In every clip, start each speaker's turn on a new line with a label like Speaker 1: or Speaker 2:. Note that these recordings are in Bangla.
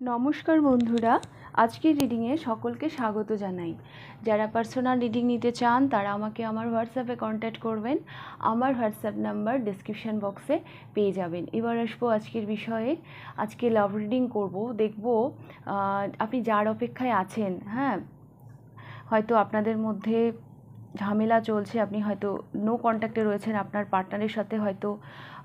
Speaker 1: নমস্কার বন্ধুরা, আজকের রিডিংয়ে সকলকে স্বাগত জানাই। যারা পার্সোনাল রিডিং নিতে চান, তারা আমাকে আমার হোয়াটসঅ্যাপে কন্ট্যাক্ট করবেন। আমার হোয়াটসঅ্যাপ নাম্বার ডিসক্রিপশান বক্সে পেয়ে যাবেন। এবার আসব আজকের বিষয়ে। আজকে লাভ রিডিং করব। দেখব আপনি যার অপেক্ষায় আছেন হ্যাঁ? হয়তো আপনাদের মধ্যে ঝামেলা চলছে, আপনি হয়তো নো কন্ট্যাক্টে রয়েছেন, আপনার পার্টনারের সাথে হয়তো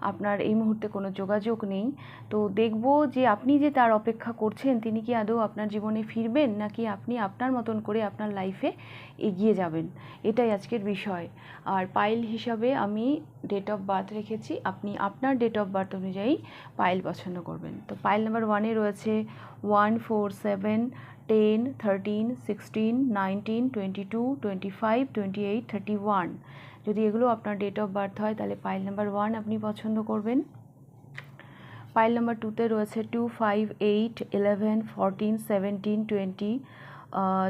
Speaker 1: আপনার এই মুহূর্তে কোনো যোগাযোগ নেই। তো দেখব যে আপনি যে তার অপেক্ষা করছেন, তিনি কি আদৌ আপনার জীবনে ফিরবেন, নাকি আপনি আপনার মতন করে আপনার লাইফে এগিয়ে যাবেন? এটাই আজকের বিষয়। আর পাইল হিসাবে আমি ডেট অফ বার্থ রেখেছি, আপনি আপনার ডেট অফ বার্থ অনুযায়ী পাইল পছন্দ করবেন। তো পাইল নাম্বার ওয়ানে রয়েছে one four seven ten thirteen sixteen nineteen twenty two twenty five twenty eight thirty one যদি এগুলো আপনার ডেট অফ বার্থ হয়, তাহলে পাইল নাম্বার ওয়ান আপনি পছন্দ করবেন। পাইল নাম্বার টুতে রয়েছে two five eight eleven fourteen seventeen twenty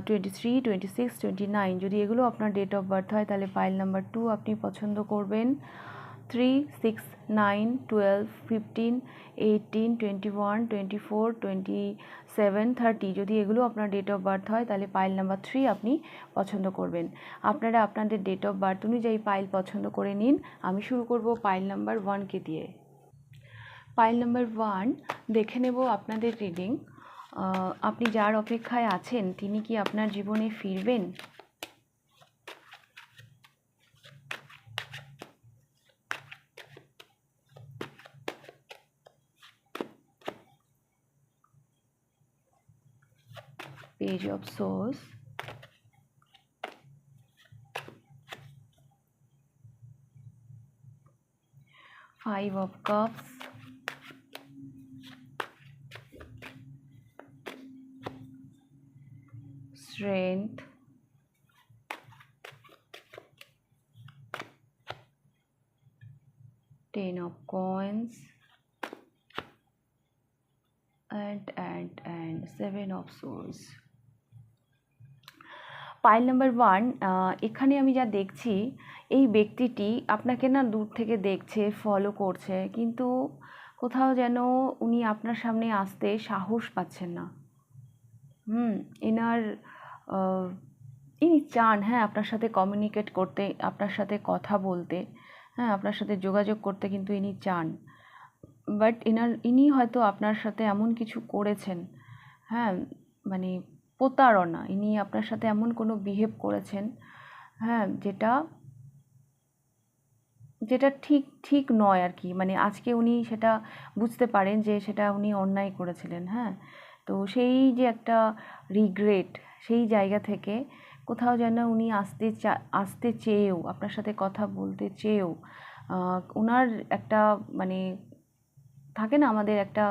Speaker 1: twenty three twenty six twenty nine যদি এগুলো আপনার ডেট অফ বার্থ হয়, তাহলে পাইল নাম্বার টু আপনি পছন্দ করবেন। Three six nine twelve fifteen eighteen twenty one twenty four twenty seven thirty যদি এগুলো আপনার ডেট অফ বার্থ হয়, তাহলে পাইল নাম্বার থ্রি আপনি পছন্দ করবেন। আপনারা আপনাদের ডেট অফ বার্থ অনুযায়ী পাইল পছন্দ করে নিন। আমি শুরু করব পাইল নাম্বার ওয়ানকে দিয়ে। পাইল নাম্বার ওয়ান দেখে নেব আপনাদের রিডিং আপনি যার অপেক্ষায় আছেন, তিনি কি আপনার জীবনে ফিরবেন? Page of swords five of cups. Strength. Ten of coins. And and and seven of swords pile number one এখানে আমি যা দেখছি, এই ব্যক্তিটি আপনাকে না দূর থেকে দেখছে ফলো করছে, কিন্তু কোথাও যেন উনি আপনার সামনে আসতে সাহস পাচ্ছেন না। হুম, এনার ইনি চান হ্যাঁ আপনার সাথে কমিউনিকেট করতে, আপনার সাথে কথা বলতে হ্যাঁ আপনার সাথে যোগাযোগ করতে কিন্তু ইনি চান। বাট এনার, ইনি হয়তো আপনার সাথে এমন কিছু করেছেন হ্যাঁ মানে প্রতারণা। ইনি আপনার সাথে এমন কোনো বিহেভ করেছেন হ্যাঁ যেটা যেটা ঠিক ঠিক নয় আর কি। মানে আজকে উনি সেটা বুঝতে পারেন যে সেটা উনি অন্যায় করেছিলেন হ্যাঁ। তো সেই যে একটা রিগ্রেট সেই জায়গা থেকে কোথাও যেন উনি আসতে চা, আসতে চেয়েও, আপনার সাথে কথা বলতে চেয়েও ওনার একটা মানে থাকে না আমাদের একটা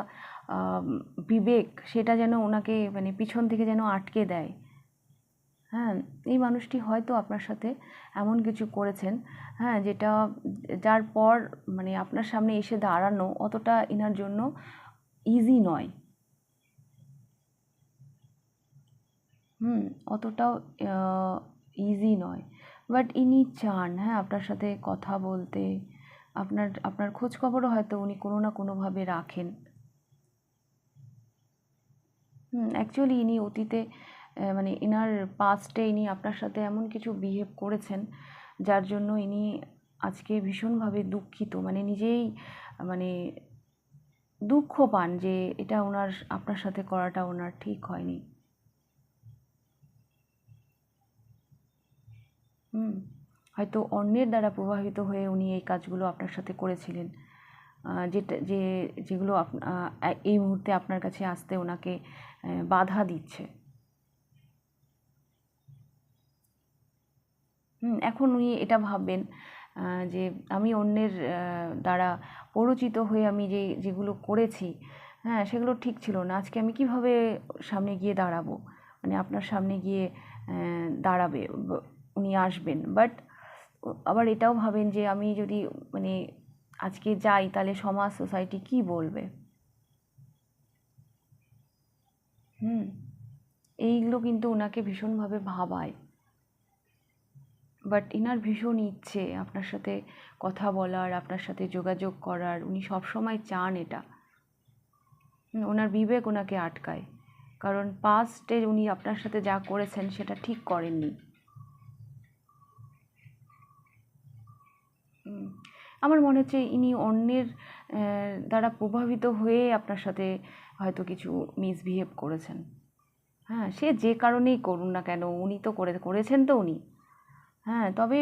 Speaker 1: বিবেক সেটা যেন ওনাকে মানে পিছন থেকে যেন আটকে দেয়। হ্যাঁ এই মানুষটি হয়তো আপনার সাথে এমন কিছু করেছেন হ্যাঁ যেটা যার পর মানে আপনার সামনে এসে দাঁড়ানো অতটা এনার জন্য ইজি নয়। হুম, অতটাও ইজি নয়। বাট ইনি চান হ্যাঁ আপনার সাথে কথা বলতে। আপনার আপনার খোঁজখবরও হয়তো উনি কোনো না কোনোভাবে রাখেন। অ্যাকচুয়ালি ইনি অতীতে মানে এনার পাস্টে ইনি আপনার সাথে এমন কিছু বিহেভ করেছেন, যার জন্য ইনি আজকে ভীষণভাবে দুঃখিত। মানে নিজেই মানে দুঃখ পান যে এটা ওনার, আপনার সাথে করাটা ওনার ঠিক হয়নি। হুম, হয়তো অন্যের দ্বারা প্রভাবিত হয়ে উনি এই কাজগুলো আপনার সাথে করেছিলেন। যেটা, যে, যেগুলো এই মুহূর্তে আপনার কাছে আসতে ওনাকে বাধা দিচ্ছে। হুম, এখন উনি এটা ভাববেন যে আমি অন্যের দ্বারা পরিচিত হয়ে আমি যে, যেগুলো করেছি হ্যাঁ সেগুলো ঠিক ছিল না। আজকে আমি কীভাবে সামনে গিয়ে দাঁড়াবো? মানে আপনার সামনে গিয়ে দাঁড়াবে উনি আসবেন। বাট আবার এটাও ভাবেন যে, আমি যদি মানে আজকে যাই, তাহলে সমাজ, সোসাইটি কি বলবে? হুম। এইগুলো কিন্তু ওনাকে ভীষণভাবে ভাবায়। বাট এনার ভীষণ ইচ্ছে আপনার সাথে কথা বলার, আপনার সাথে যোগাযোগ করার। উনি সবসময় চান এটা। ওনার বিবেক ওনাকে আটকায়। কারণ পাস্টে উনি আপনার সাথে যা করেছেন সেটা ঠিক করেননি। আমার মনে হচ্ছে ইনি অন্যের দ্বারা প্রভাবিত হয়ে আপনার সাথে হয়তো কিছু মিসবিহেভ করেছেন। হ্যাঁ সে যে কারণেই করুন না কেন, উনি তো করে, করেছেন তো উনি। হ্যাঁ তবে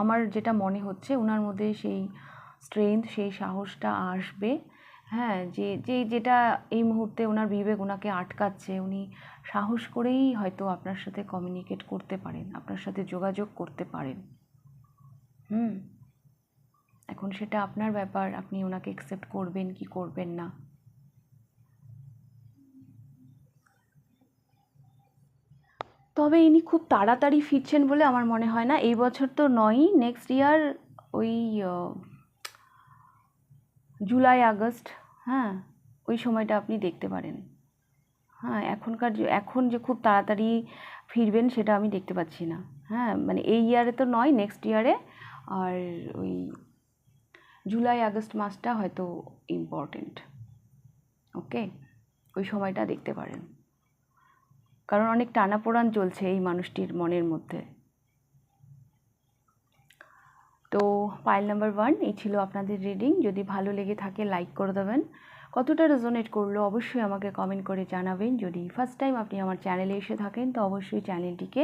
Speaker 1: আমার যেটা মনে হচ্ছে ওনার মধ্যে সেই স্ট্রেংথ সেই সাহসটা আসবে। হ্যাঁ যে যে যেটা এই মুহূর্তে ওনার বিবেক ওনাকে আটকাচ্ছে, উনি সাহস করেই হয়তো আপনার সাথে কমিউনিকেট করতে পারেন, আপনার সাথে যোগাযোগ করতে পারেন। হুম। এখন সেটা আপনার ব্যাপার, আপনি ওনাকে অ্যাকসেপ্ট করবেন কি করবেন না। তবে ইনি খুব তাড়াতাড়ি ফিরছেন বলে আমার মনে হয় না। এই বছর তো নয়ই নেক্সট ইয়ার ওই জুলাই, আগস্ট হ্যাঁ ওই সময়টা আপনি দেখতে পারেন। হ্যাঁ এখনকার যে, এখন যে খুব তাড়াতাড়ি ফিরবেন সেটা আমি দেখতে পাচ্ছি না। হ্যাঁ মানে এই ইয়ারে তো নয় নেক্সট ইয়ারে আর ওই জুলাই, আগস্ট মাসটা হয়তো ইম্পর্টেন্ট ওকে ওই সময়টা দেখতে পারেন। কারণ অনেক টানাপোড়ান চলছে এই মানুষটির মনের মধ্যে। তো পাইল নাম্বার ওয়ান এই ছিল আপনাদের রিডিং যদি ভালো লেগে থাকে লাইক করে দেবেন। কতটা রেজোনেট করল, অবশ্যই আমাকে কমেন্ট করে জানাবেন। যদি ফার্স্ট টাইম আপনি আমার চ্যানেলে এসে থাকেন, তো অবশ্যই চ্যানেলটিকে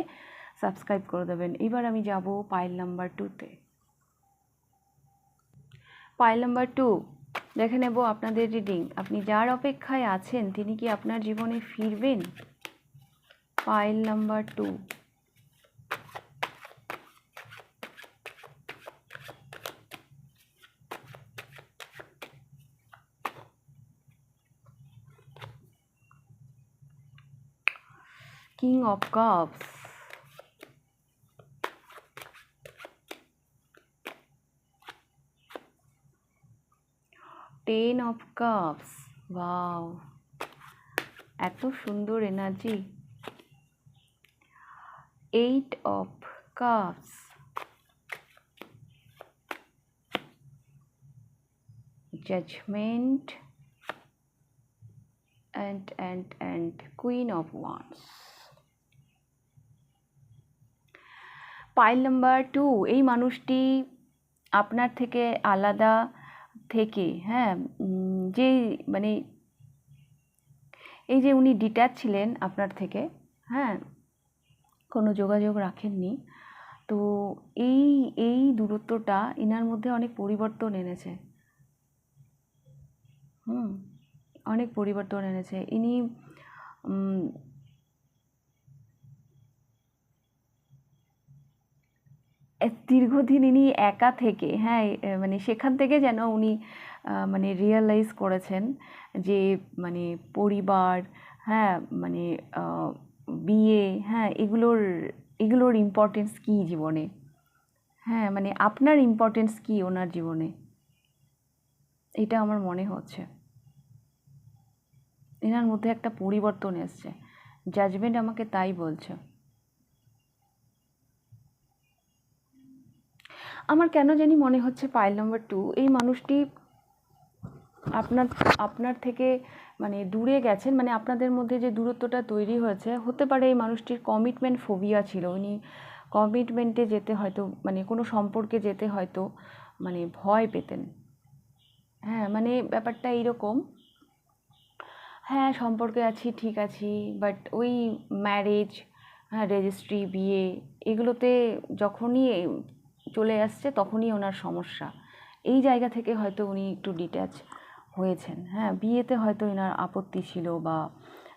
Speaker 1: সাবস্ক্রাইব করে দেবেন। এবার আমি যাব পাইল নাম্বার টুতে পাইল নাম্বার টু দেখে নেব আপনাদের রিডিং আপনি যার অপেক্ষায় আছেন, তিনি কি আপনার জীবনে ফিরবেন? Pile number two king of cups ten of cups wow এত সুন্দর energy eight of cups judgment. And and and queen of wands. Pile number two এই মানুষটি আপনার থেকে আলাদা থেকে হ্যাঁ যে মানে এই যে উনি ডিট্যাচ ছিলেন আপনার থেকে হ্যাঁ কোনো যোগাযোগ রাখেননি, তো এই এই দূরত্বটা ইনার মধ্যে অনেক পরিবর্তন এনেছে। হুম, অনেক পরিবর্তন এনেছে। ইনি দীর্ঘদিন ইনি একা থেকে হ্যাঁ মানে সেখান থেকে যেন উনি মানে রিয়েলাইজ করেছেন যে মানে পরিবার হ্যাঁ মানে বিয়ে হ্যাঁ এগুলোর এগুলোর ইম্পর্টেন্স কী জীবনে? হ্যাঁ মানে আপনার ইম্পর্টেন্স কী ওনার জীবনে? এটা আমার মনে হচ্ছে। এনার মধ্যে একটা পরিবর্তন এসছে। জাজমেন্ট আমাকে তাই বলছে। আমার কেন জানি মনে হচ্ছে পাইল নাম্বার টু এই মানুষটি আপনার আপনার থেকে মানে দূরে গেছেন মানে আপনাদের মধ্যে যে দূরত্বটা তৈরি হয়েছে, হতে পারে এই মানুষটির কমিটমেন্ট ফোবিয়া ছিল। উনি কমিটমেন্টে যেতে হয়তো মানে কোনো সম্পর্কে যেতে হয়তো মানে ভয় পেতেন। হ্যাঁ মানে ব্যাপারটা এইরকম। হ্যাঁ সম্পর্কে আছি, ঠিক আছি বাট ওই ম্যারেজ হ্যাঁ রেজিস্ট্রি বিয়ে, এগুলোতে যখনই চলে আসছে, তখনই ওনার সমস্যা। এই জায়গা থেকে হয়তো উনি একটু ডিট্যাচ হয়েছেন। হ্যাঁ বিয়েতে হয়তো এনার আপত্তি ছিল বা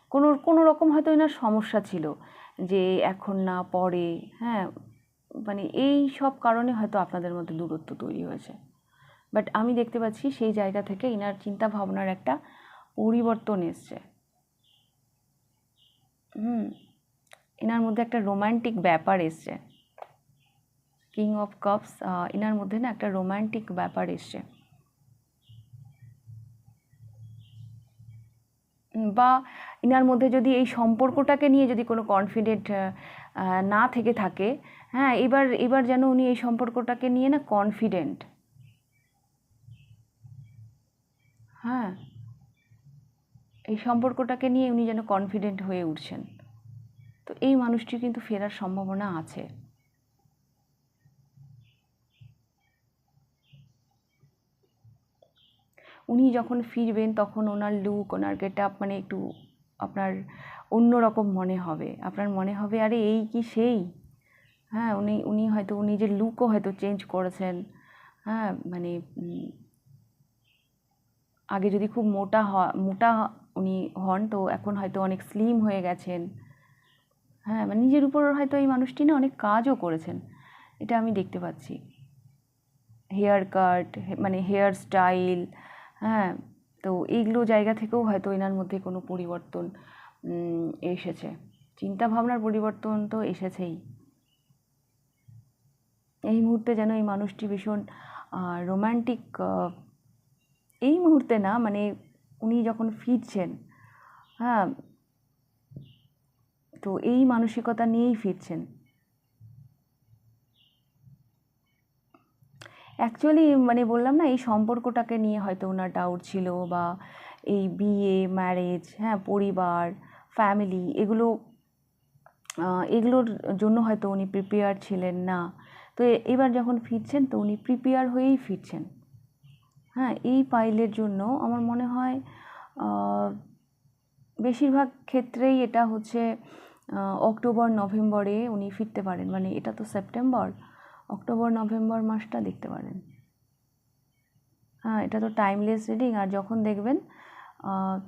Speaker 1: কোনো কোনো রকম হয়তো এনার সমস্যা ছিল যে এখন না পরে হ্যাঁ মানে এই সব কারণে হয়তো আপনাদের মধ্যে দূরত্ব তৈরি হয়েছে। বাট আমি দেখতে পাচ্ছি সেই জায়গা থেকে এনার চিন্তা ভাবনার একটা পরিবর্তন এসছে। হুম, এনার মধ্যে একটা রোমান্টিক ব্যাপার এসছে। কিং অফ কাপস এনার মধ্যে না একটা রোমান্টিক ব্যাপার এসছে। বা ইনার মধ্যে যদি এই সম্পর্কটাকে নিয়ে যদি কোনো কনফিডেন্ট না থেকে থাকে হ্যাঁ এবার এবার যেন উনি এই সম্পর্কটাকে নিয়ে না কনফিডেন্ট হ্যাঁ এই সম্পর্কটাকে নিয়ে উনি যেন কনফিডেন্ট হয়ে উঠছেন। তো এই মানুষটি কিন্তু ফেরার সম্ভাবনা আছে। উনি যখন ফিরবেন, তখন ওনার লুক ওনার গেট আপ মানে একটু আপনার অন্যরকম মনে হবে। আপনার মনে হবে, আরে, এই কি সেই? হ্যাঁ উনি উনি হয়তো নিজের লুকও হয়তো চেঞ্জ করেছেন। হ্যাঁ মানে আগে যদি খুব মোটা হ, মোটা উনি হন, তো এখন হয়তো অনেক স্লিম হয়ে গেছেন। হ্যাঁ মানে নিজের উপর হয়তো এই মানুষটি না অনেক কাজও করেছেন। এটা আমি দেখতে পাচ্ছি। হেয়ার কাট মানে হেয়ার স্টাইল হ্যাঁ তো এইগুলো জায়গা থেকেও হয়তো এনার মধ্যে কোনো পরিবর্তন এসেছে। চিন্তা ভাবনার পরিবর্তন তো এসেছেই। এই মুহূর্তে যেন এই মানুষটি ভীষণ রোম্যান্টিক এই মুহূর্তে না মানে উনি যখন ফিরছেন হ্যাঁ তো এই মানসিকতা নিয়েই ফিরছেন। অ্যাকচুয়ালি মানে বললাম না, এই সম্পর্কটাকে নিয়ে হয়তো ওনার ডাউট ছিল বা এই বিয়ে ম্যারেজ হ্যাঁ পরিবার ফ্যামিলি এগুলো এগুলোর জন্য হয়তো উনি প্রিপেয়ার ছিলেন না। তো এবার যখন ফিরছেন, তো উনি প্রিপেয়ার হয়েই ফিরছেন। হ্যাঁ এই পাইলের জন্য আমার মনে হয় বেশিরভাগ ক্ষেত্রেই এটা হচ্ছে অক্টোবর, নভেম্বরে উনি ফিরতে পারেন। মানে এটা তো সেপ্টেম্বর অক্টোবর, নভেম্বর মাসটা দেখতে পারেন। হ্যাঁ এটা তো টাইমলেস রিডিং আর যখন দেখবেন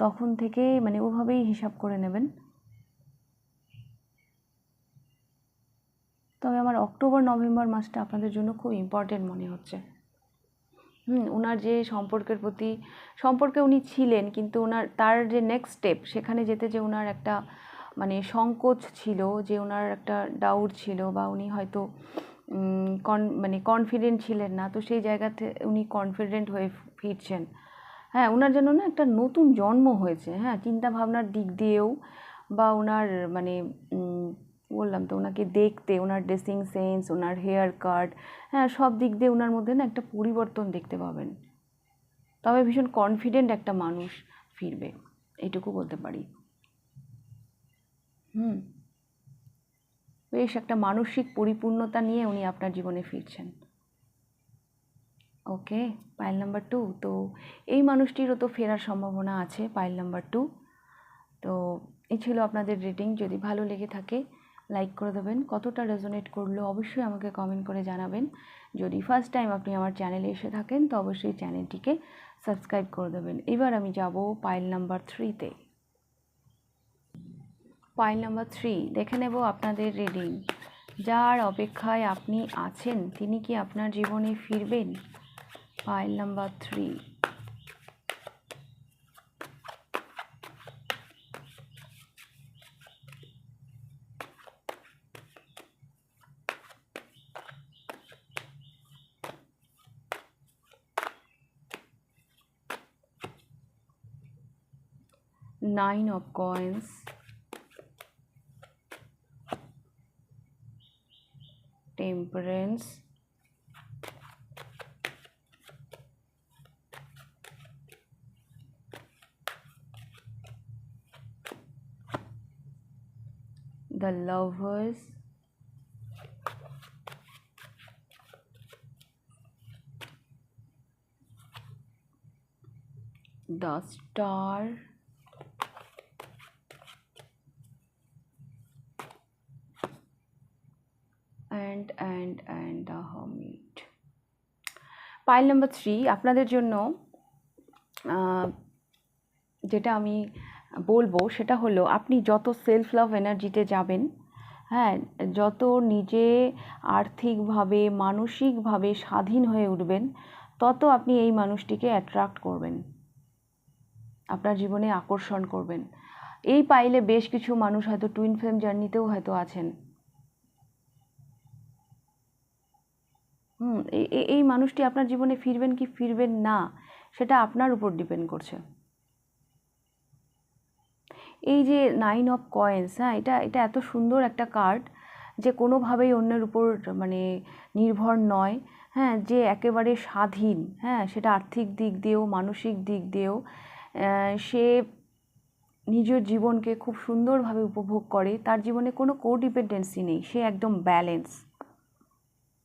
Speaker 1: তখন থেকে মানে ওভাবেই হিসাব করে নেবেন। তবে আমার অক্টোবর, নভেম্বর মাসটা আপনাদের জন্য খুব ইম্পর্টেন্ট মনে হচ্ছে। হুম ওনার যে সম্পর্কের প্রতি, সম্পর্কে উনি ছিলেন, কিন্তু ওনার তার যে নেক্সট স্টেপ সেখানে যেতে যে ওনার একটা মানে সংকোচ ছিল, যে ওনার একটা ডাউট ছিল, বা উনি হয়তো কন মানে কনফিডেন্ট ছিলেন না, তো সেই জায়গাতে উনি কনফিডেন্ট হয়ে ফিরছেন। হ্যাঁ ওনার জন্য না একটা নতুন জন্ম হয়েছে হ্যাঁ চিন্তা ভাবনার দিক দিয়েও বা ওনার মানে বললাম তো ওনাকে দেখতে ওনার ড্রেসিং সেন্স ওনার হেয়ার কাট হ্যাঁ সব দিক দিয়ে ওনার মধ্যে না একটা পরিবর্তন দেখতে পাবেন। তবে ভীষণ কনফিডেন্ট একটা মানুষ ফিরবে এইটুকু বলতে পারি। হুম। বেশ একটা মানসিক পরিপূর্ণতা নিয়ে উনি আপনার জীবনে ফিরছেন। Okay, pile number two. তো এই মানুষটিরও তো ফেরার সম্ভাবনা আছে পাইল নাম্বার টু। তো এই ছিল আপনাদের রেটিং। যদি ভালো লেগে থাকে, লাইক করে দেবেন। কতটা রেজোনেট করল অবশ্যই আমাকে কমেন্ট করে জানাবেন। যদি ফার্স্ট টাইম আপনি আমার চ্যানেলে এসে থাকেন, তো অবশ্যই চ্যানেলটিকে সাবস্ক্রাইব করে দেবেন। এবার আমি যাব পাইল নাম্বার থ্রিতে। পাইল নাম্বার থ্রি দেখে নেব আপনাদের রিডিং যার অপেক্ষায় আপনি আছেন, তিনি কি আপনার জীবনে ফিরবেন? Pile number three nine of coins temperance the lovers. The star the hermit. Pile number three আপনাদের জন্য যেটা আমি বলব, সেটা হলো আপনি যত সেলফ লাভ এনার্জিতে যাবেন হ্যাঁ যত নিজে আর্থিকভাবে, মানসিকভাবে স্বাধীন হয়ে উঠবেন, তত আপনি এই মানুষটিকে অ্যাট্রাক্ট করবেন। আপনার জীবনে আকর্ষণ করবেন। এই পাইলে বেশ কিছু মানুষ হয়তো টুইন ফ্লেম জার্নিতেও হয়তো আছেন। হুম, এই মানুষটি আপনার জীবনে ফিরবেন কি ফিরবেন না, সেটা আপনার উপর ডিপেন্ড করছে। এই যে নাইন অফ কয়েন্স হ্যাঁ এটা এটা এত সুন্দর একটা কার্ড যে কোনোভাবেই অন্যের উপর মানে নির্ভর নয় হ্যাঁ যে একেবারে স্বাধীন হ্যাঁ সেটা আর্থিক দিক দিয়েও, মানসিক দিক দিয়েও সে নিজের জীবনকে খুব সুন্দরভাবে উপভোগ করে, তার জীবনে কোনো কোডিপেন্ডেন্সি নেই, সে একদম ব্যালেন্স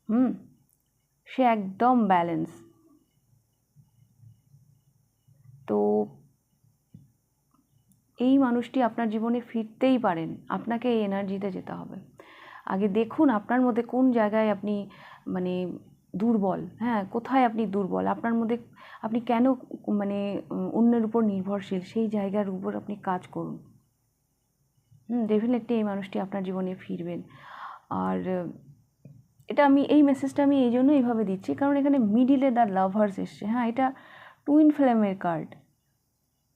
Speaker 1: হুম। সে একদম ব্যালেন্স তো এই মানুষটি আপনার জীবনে ফিরতেই পারেন। আপনাকে এই এনার্জিতে যেতে হবে। আগে দেখুন আপনার মধ্যে কোন জায়গায় আপনি মানে দুর্বল হ্যাঁ? কোথায় আপনি দুর্বল? আপনার মধ্যে আপনি কেন মানে অন্যের উপর নির্ভরশীল? সেই জায়গার উপর আপনি কাজ করুন। হুম ডেফিনেটলি এই মানুষটি আপনার জীবনে ফিরবেন। আর এটা আমি, এই মেসেজটা আমি এই জন্য এইভাবে দিচ্ছি, কারণ এখানে মিডিলে দ্য লাভার্স এসছে। হ্যাঁ এটা টুইন ফ্লেমের কার্ড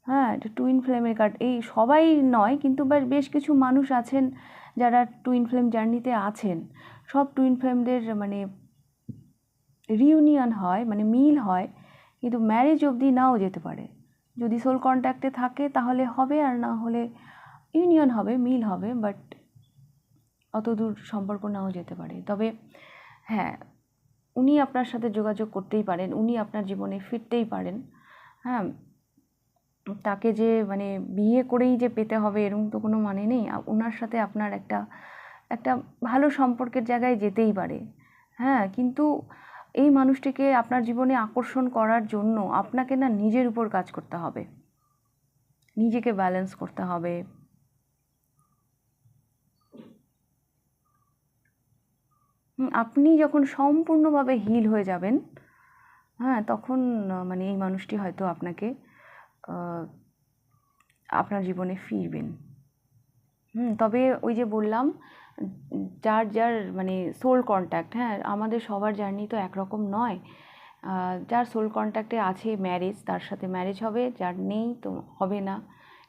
Speaker 1: হ্যাঁ এটা টুইন ফ্লেমের কার্ড এই সবাই নয়, কিন্তু বেশ কিছু মানুষ আছেন যারা টুইন ফ্লেম জার্নিতে আছেন। সব টুইন ফ্লেমদের মানে রিউনিয়ন হয় মানে মিল হয়, কিন্তু ম্যারেজ অবধি নাও যেতে পারে। যদি সোল কন্ট্যাক্টে থাকে, তাহলে হবে, আর না হলে ইউনিয়ন হবে, মিল হবে বাট অত দূর সম্পর্ক নাও যেতে পারে। তবে হ্যাঁ উনি আপনার সাথে যোগাযোগ করতেই পারেন, উনি আপনার জীবনে ফিরতেই পারেন। হ্যাঁ তাকে যে মানে বিয়ে করেই যে পেতে হবে এরকম তো কোনো মানে নেই। ওনার সাথে আপনার একটা একটা ভালো সম্পর্কের জায়গায় যেতেই পারে। হ্যাঁ কিন্তু এই মানুষটিকে আপনার জীবনে আকর্ষণ করার জন্য আপনাকে না নিজের উপর কাজ করতে হবে। নিজেকে ব্যালেন্স করতে হবে। আপনি যখন সম্পূর্ণভাবে হিল হয়ে যাবেন হ্যাঁ তখন মানে এই মানুষটি হয়তো আপনাকে আপনার জীবনে ফিরবেন। হুম, তবে ওই যে বললাম, যার যার মানে সোল কন্ট্যাক্ট হ্যাঁ আমাদের সবার জার্নি তো একরকম নয়। যার সোল কন্ট্যাক্টে আছে ম্যারেজ তার সাথে ম্যারেজ হবে, যার নেই তো হবে না।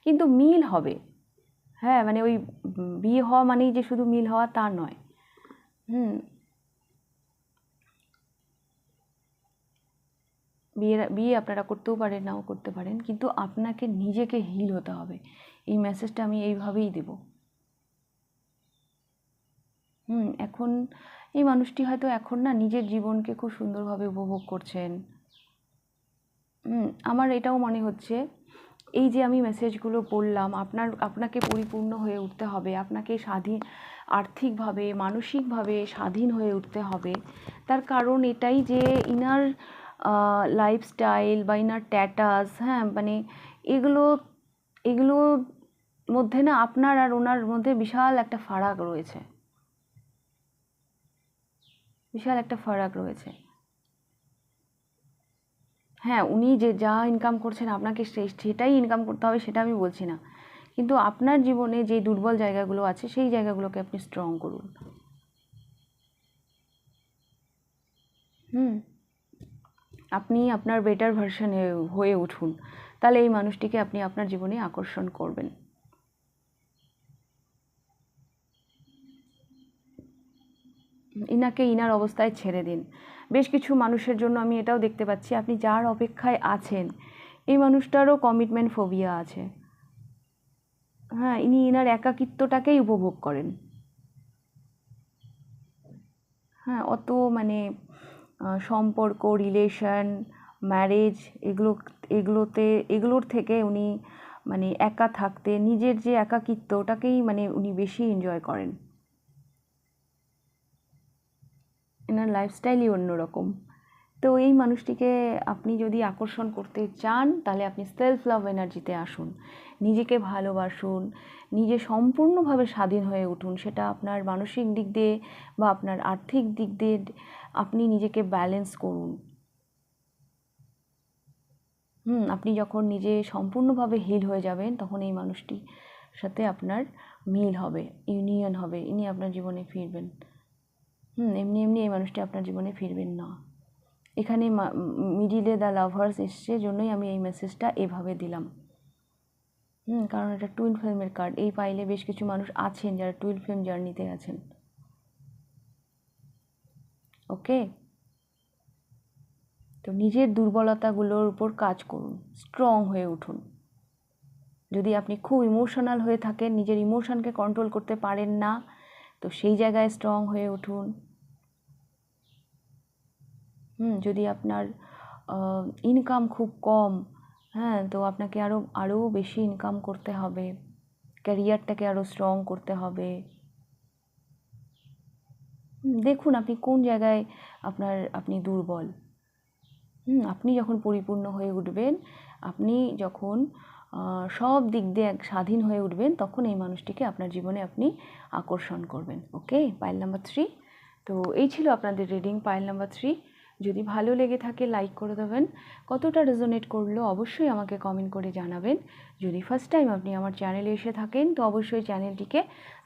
Speaker 1: কিন্তু মিল হবে। হ্যাঁ মানে ওই বিয়ে হওয়া মানেই যে শুধু মিল হওয়া তা নয়। হুম বিয়ে বিয়ে আপনারা করতেও পারেন, নাও করতে পারেন, কিন্তু আপনাকে নিজেকে হিল হতে হবে। এই মেসেজটা আমি এইভাবেই দেব। হুম, এখন এই মানুষটি হয়তো এখন না নিজের জীবনকে খুব সুন্দরভাবে উপভোগ করছেন। হুম, আমার এটাও মনে হচ্ছে, এই যে আমি মেসেজগুলো বললাম আপনার, আপনাকে পরিপূর্ণ হয়ে উঠতে হবে, আপনাকে স্বাধীন, আর্থিকভাবে, মানসিকভাবে স্বাধীন হয়ে উঠতে হবে। তার কারণ এটাই যে ইনার লাইফস্টাইল বা ইনার ট্যাটাস হ্যাঁ মানে এগুলো এগুলোর মধ্যে না আপনার আর ওনার মধ্যে বিশাল একটা ফারাক রয়েছে। বিশাল একটা ফারাক রয়েছে। হ্যাঁ উনি যে যা ইনকাম করছেন আপনাকে সেটাই ইনকাম করতে হবে সেটা আমি বলছি না। কিন্তু আপনার জীবনে যে দুর্বল জায়গাগুলো আছে সেই জায়গাগুলোকে আপনি স্ট্রং করুন। হুম। আপনি আপনার বেটার ভার্সনে হয়ে উঠুন। তাহলে এই মানুষটিকে আপনি আপনার জীবনে আকর্ষণ করবেন। ইনাকে ইনার অবস্থায় ছেড়ে দিন। বেশ কিছু মানুষের জন্য আমি এটাও দেখতে পাচ্ছি, আপনি যার অপেক্ষায় আছেন, এই মানুষটারও কমিটমেন্ট ফোবিয়া আছে। হ্যাঁ ইনি ইনার একাকিত্বটাকেই উপভোগ করেন। হ্যাঁ অত মানে সম্পর্ক রিলেশন ম্যারেজ এগুলো, এগুলোতে, এগুলোর থেকে উনি মানে একা থাকতে, নিজের যে একাকিত্ব, ওটাকেই মানে উনি বেশি এনজয় করেন। এনার লাইফস্টাইলই অন্যরকম। তো এই মানুষটিকে আপনি যদি আকর্ষণ করতে চান, তাহলে আপনি সেলফ লাভ এনার্জিতে আসুন। নিজেকে ভালোবাসুন, নিজে সম্পূর্ণভাবে স্বাধীন হয়ে উঠুন, সেটা আপনার মানসিক দিক দিয়ে বা আপনার আর্থিক দিক দিয়ে আপনি নিজেকে ব্যালেন্স করুন। হুম, আপনি যখন নিজে সম্পূর্ণভাবে হিল হয়ে যাবেন, তখন এই মানুষটির সাথে আপনার মিল হবে ইউনিয়ন হবে, ইনি আপনার জীবনে ফিরবেন। হুম, এমনি এমনি এই মানুষটি আপনার জীবনে ফিরবেন না। এখানে মিডিলে দ্য লাভার্স এসছে, জন্যই আমি এই মেসেজটা এভাবে দিলাম। হুম, কারণ এটা টুইন ফিল্মের কার্ড এই পাইলে বেশ কিছু মানুষ আছেন, যারা টুইন ফিল্ম জার্নিতে আছেন। ওকে? তো নিজের দুর্বলতাগুলোর উপর কাজ করুন স্ট্রং হয়ে উঠুন। যদি আপনি খুব ইমোশনাল হয়ে থাকেন, নিজের ইমোশনকে কন্ট্রোল করতে পারেন না, তো সেই জায়গায় স্ট্রং হয়ে উঠুন। হুম, যদি আপনার ইনকাম খুব কম হ্যাঁ তো আপনাকে আরও আরও বেশি ইনকাম করতে হবে। ক্যারিয়ারটাকে আরও স্ট্রং করতে হবে। দেখুন আপনি কোন জায়গায় আপনার, আপনি দুর্বল। হুম, আপনি যখন পরিপূর্ণ হয়ে উঠবেন, আপনি যখন সব দিক দিয়ে স্বাধীন হয়ে উঠবেন, তখন এই মানুষটিকে আপনার জীবনে আপনি আকর্ষণ করবেন ওকে পাইল নাম্বার থ্রি তো এই ছিল আপনাদের রিডিং পাইল নাম্বার থ্রি যদি ভালো লেগে থাকে লাইক করে দেবেন। কতটা রেজোনেট করল অবশ্যই আমাকে কমেন্ট করে জানাবেন। যদি ফার্স্ট টাইম আপনি আমার চ্যানেলে এসে থাকেন, তো অবশ্যই চ্যানেলটিকে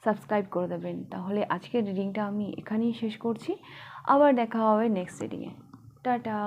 Speaker 1: সাবস্ক্রাইব করে দেবেন। তাহলে আজকের রিডিংটা আমি এখানেই শেষ করছি। আবার দেখা হবে নেক্সট রিডিংয়ে টাটা!